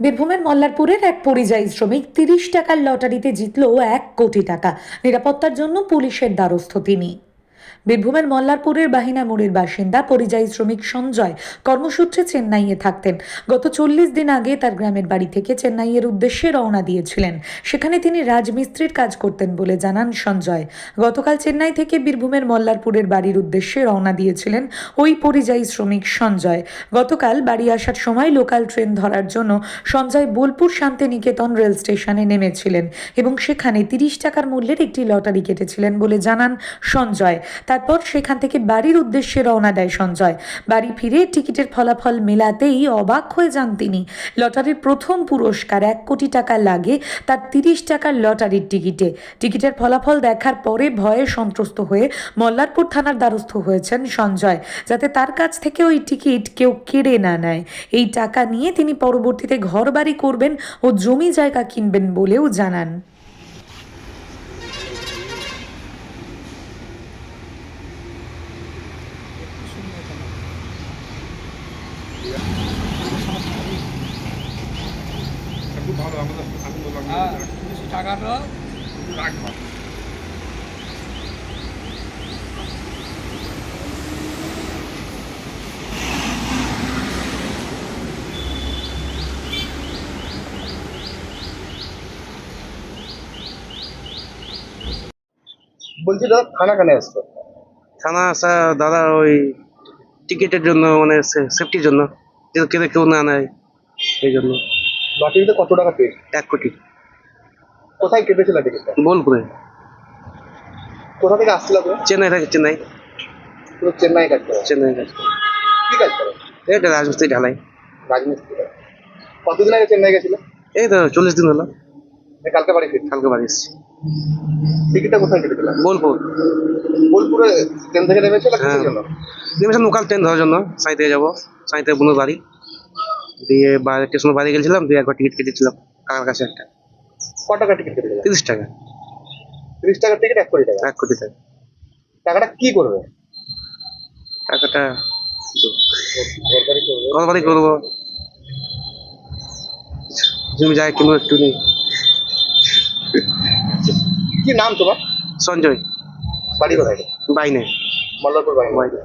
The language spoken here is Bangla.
বীরভূমের মল্লারপুরের এক পরিযায়ী শ্রমিক তিরিশ টাকার লটারিতে জিতল এক কোটি টাকা। নিরাপত্তার জন্য পুলিশের দ্বারস্থ তিনি। বীরভূমের মল্লারপুরের বাহিনা মোড়ের বাসিন্দা পরিযায়ী শ্রমিক সঞ্জয় কর্মসূত্রে চেন্নাইয়ে থাকতেন। গত চল্লিশ দিন আগে তার গ্রামের বাড়ি থেকে চেন্নাইয়ের উদ্দেশ্যে রওনা দিয়েছিলেন। সেখানে তিনি রাজমিস্ত্রির কাজ করতেন বলে জানান সঞ্জয়। গতকাল চেন্নাই থেকে বীরভূমের মল্লারপুরের বাড়ির উদ্দেশ্যে রওনা দিয়েছিলেন ওই পরিযায়ী শ্রমিক সঞ্জয়। গতকাল বাড়ি আসার সময় লোকাল ট্রেন ধরার জন্য সঞ্জয় বোলপুর শান্তিনিকেতন রেল স্টেশনে নেমেছিলেন এবং সেখানে তিরিশ টাকার মূল্যের একটি লটারি কেটেছিলেন বলে জানান সঞ্জয়। তারপর সেখান থেকে বাড়ির উদ্দেশ্যে রওনা দেয় সঞ্জয়। বাড়ি ফিরে টিকিটের ফলাফল মেলাতেই অবাক হয়ে যান তিনি। লটারির প্রথম পুরস্কার এক কোটি টাকা লাগে তার তিরিশ টাকার লটারির টিকিটে। টিকিটের ফলাফল দেখার পরে ভয়ে সন্ত্রস্ত হয়ে মল্লারপুর থানার দ্বারস্থ হয়েছেন সঞ্জয়, যাতে তার কাছ থেকে ওই টিকিট কেউ কেড়ে না নেয়। এই টাকা নিয়ে তিনি পরবর্তীতে ঘর বাড়ি করবেন ও জমি জায়গা কিনবেন বলেও জানান। খুব ভালো আমাদের আমি বললাম হ্যাঁ টাকাটা রাখবা বলছি দাদা থানা কেন আসতো থানা আসা দাদা ওই টিকিটের জন্য মানে সেফটির জন্য। কেউ কেউ কেউ না নেয় এই জন্য। লটারিতে কত টাকা পেয়েছে এক কোটি। কোথায় কেটেছিল টিকিটটা? বোলপুরে। কোথা থেকে আসছিল চেন্নাই থেকে চেন্নাই। পুরো চেন্নাই কাজ করে। চেন্নাই কাজ করে। কি কাজ করে? এটা রাজমিস্ত্রি ঢালাই। রাজমিস্ত্রি কতদিন আগে চেন্নাই গেছিল? এই তো চল্লিশ দিন হলো। কালকে বাড়ি ফিরছি কালকে বাড়ি এসেছি। টিকিটটা কোথায় কেটেছিল? বোলপুর। বোলপুরে ট্রেন থেকে নেমেছিল? হ্যাঁ। কিসের লোকাল ট্রেন ধরার জন্য। সাঁই থেকে যাব। সাঁই থেকে বোনের বাড়ি। দিয়ে বাইরে স্টেশনের বাড়ি গেছিলাম দিয়ে একবার টিকিট কেটেছিলাম কাকার কাছে একটা। ক টাকা টিকিট কেটেছিল তিরিশ টাকা। তিরিশ টাকার টিকিট এক কোটি টাকা? এক কোটি টাকা। টাকাটা কি করবে? টাকাটা ঘর বাড়ি করবে? জমি যায় কিনবো একটু নেই কি নাম তোমার? সঞ্জয়। বাড়ি কোথায়? বাইনে মল্লারপুর বাইনে